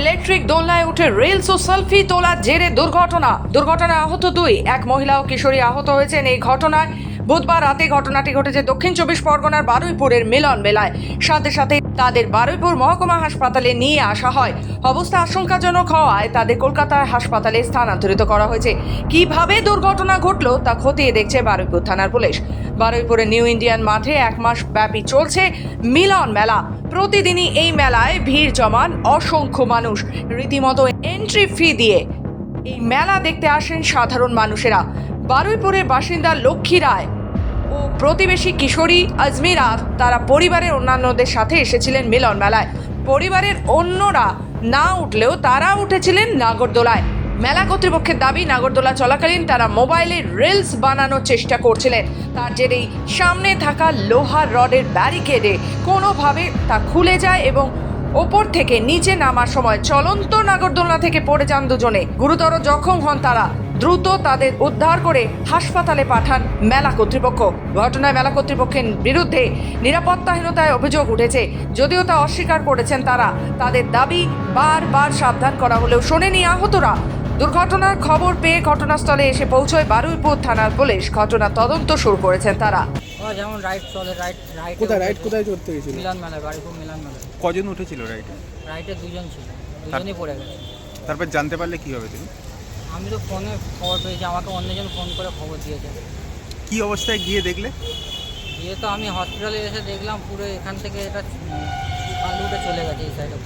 Electric দোলনায় উঠে reels ও selfie তোলার জেরে দুর্ঘটনা। দুর্ঘটনায় আহত দুই। এক মহিলা ও কিশোরী আহত হয়েছেন এই ঘটনায়। বুধবার রাতে ঘটনাটি ঘটেছে দক্ষিণ চব্বিশ পরগনার বারুইপুরের মিলন মেলায়। সাথে সাথে তাদের বারুইপুর মহকুমা হাসপাতালে নিয়ে আসা হয়। অবস্থা আশঙ্কাজনক হওয়ায় তাদের কলকাতার হাসপাতালে স্থানান্তরিত করা হয়েছে। কীভাবে দুর্ঘটনা ঘটলো তা খতিয়ে দেখছে বারুইপুর থানার পুলিশ। বারুইপুরের নিউ ইন্ডিয়ান মাঠে এক মাস ব্যাপী চলছে মিলন মেলা। প্রতিদিনই এই মেলায় ভিড় জমান অসংখ্য মানুষ। রীতিমতো এন্ট্রি ফি দিয়ে এই মেলা দেখতে আসেন সাধারণ মানুষেরা। বারুইপুরের বাসিন্দা লক্ষ্মী রায় ও প্রতিবেশী কিশোরী আজমিরা তারা পরিবারের অন্যান্যদের সাথে এসেছিলেন মিলন মেলায়। পরিবারের অন্যরা না উঠলেও তারা উঠেছিলেন নাগরদোলায়। মেলা কর্তৃপক্ষের দাবি, নাগরদোলা চলাকালীন তারা মোবাইলে রিলস বানানোর চেষ্টা করছিলেন। তার জেরেই সামনে থাকা লোহার রডের ব্যারিকেডে কোনোভাবে তা খুলে যায় এবং ওপর থেকে নিচে নামার সময় চলন্ত নাগরদোলনা থেকে পড়ে যান দুজনে। গুরুতর জখম হন তারা। দ্রুত তাদের উদ্ধার করে হাসপাতালে পাঠান মেলা কর্তৃপক্ষ। ঘটনায় মেলা কর্তৃপক্ষের বিরুদ্ধে নিরাপত্তাহীনতায় অভিযোগ উঠেছে। যদিও তা অস্বীকার করেছেন তারা তাদের দাবি বারবার সাবধান করা হলেও শোনেনি আহতরা। দুর্ঘটনার খবর পেয়ে ঘটনাস্থলে এসে পৌঁছয় বারুইপুর থানার পুলিশ। ঘটনা তদন্ত শুরু করেছেন তারা। যেমন রাইড চলে রাইড রাইড কোথায় রাইড কোথায় চড়তে গেছিল? মিলন মেলায় মিলন মেলায় কজন উঠেছিল রাইডে? রাইডে দুজন ছিল দুজনই পড়ে গেছে। তারপর জানতে পারলে কি হবে তুমি? আমি তো ফোনে খবর পেয়েছি আমাকে অন্যজন ফোন করে খবর দিয়েছে। কি অবস্থায় গিয়ে দেখলে? গিয়ে তো আমি হসপিটালে এসে দেখলাম পুরো এখান থেকে এটা আলুটা চলে গেছে এই সাইডে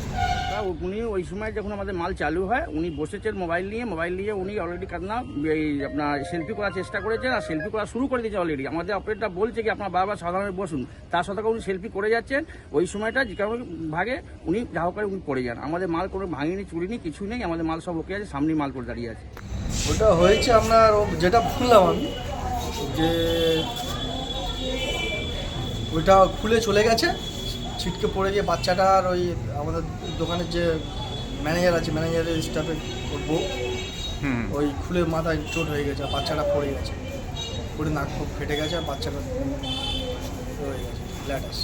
উনি ওই সময় যখন আমাদের মাল চালু হয় উনি বসেছেন মোবাইল নিয়ে মোবাইল নিয়ে উনি অলরেডি কান্না এই আপনার সেলফি করার চেষ্টা করেছেন আর সেলফি করা শুরু করে দিয়েছে অলরেডি আমাদের অপারেটরটা বলছে কি আপনার বারবার সাধারণে বসুন। তার সাথে উনি সেলফি করে যাচ্ছেন। ওই সময়টা যে কারণে ভাগে উনি যা হোক উনি পড়ে যান। আমাদের মাল কোনো ভাঙিনি চুরিনি কিছু নেই আমাদের মাল সব ওকে আছে সামনে মাল করে দাঁড়িয়ে আছে। ওটা হয়েছে আপনার যেটা শুনলাম আমি যে ওইটা খুলে চলে গেছে ছিটকে পড়ে গিয়ে বাচ্চাটার ওই আমাদের দোকানের যে ম্যানেজার আছে ম্যানেজারের স্টাফে ওর বউ ওই খুলে মাথায় চোট হয়ে গেছে আর বাচ্চাটা পড়ে গেছে। পড়ে নাক খুব ফেটে গেছে আর বাচ্চাটা হয়ে গেছে ল্যাটাস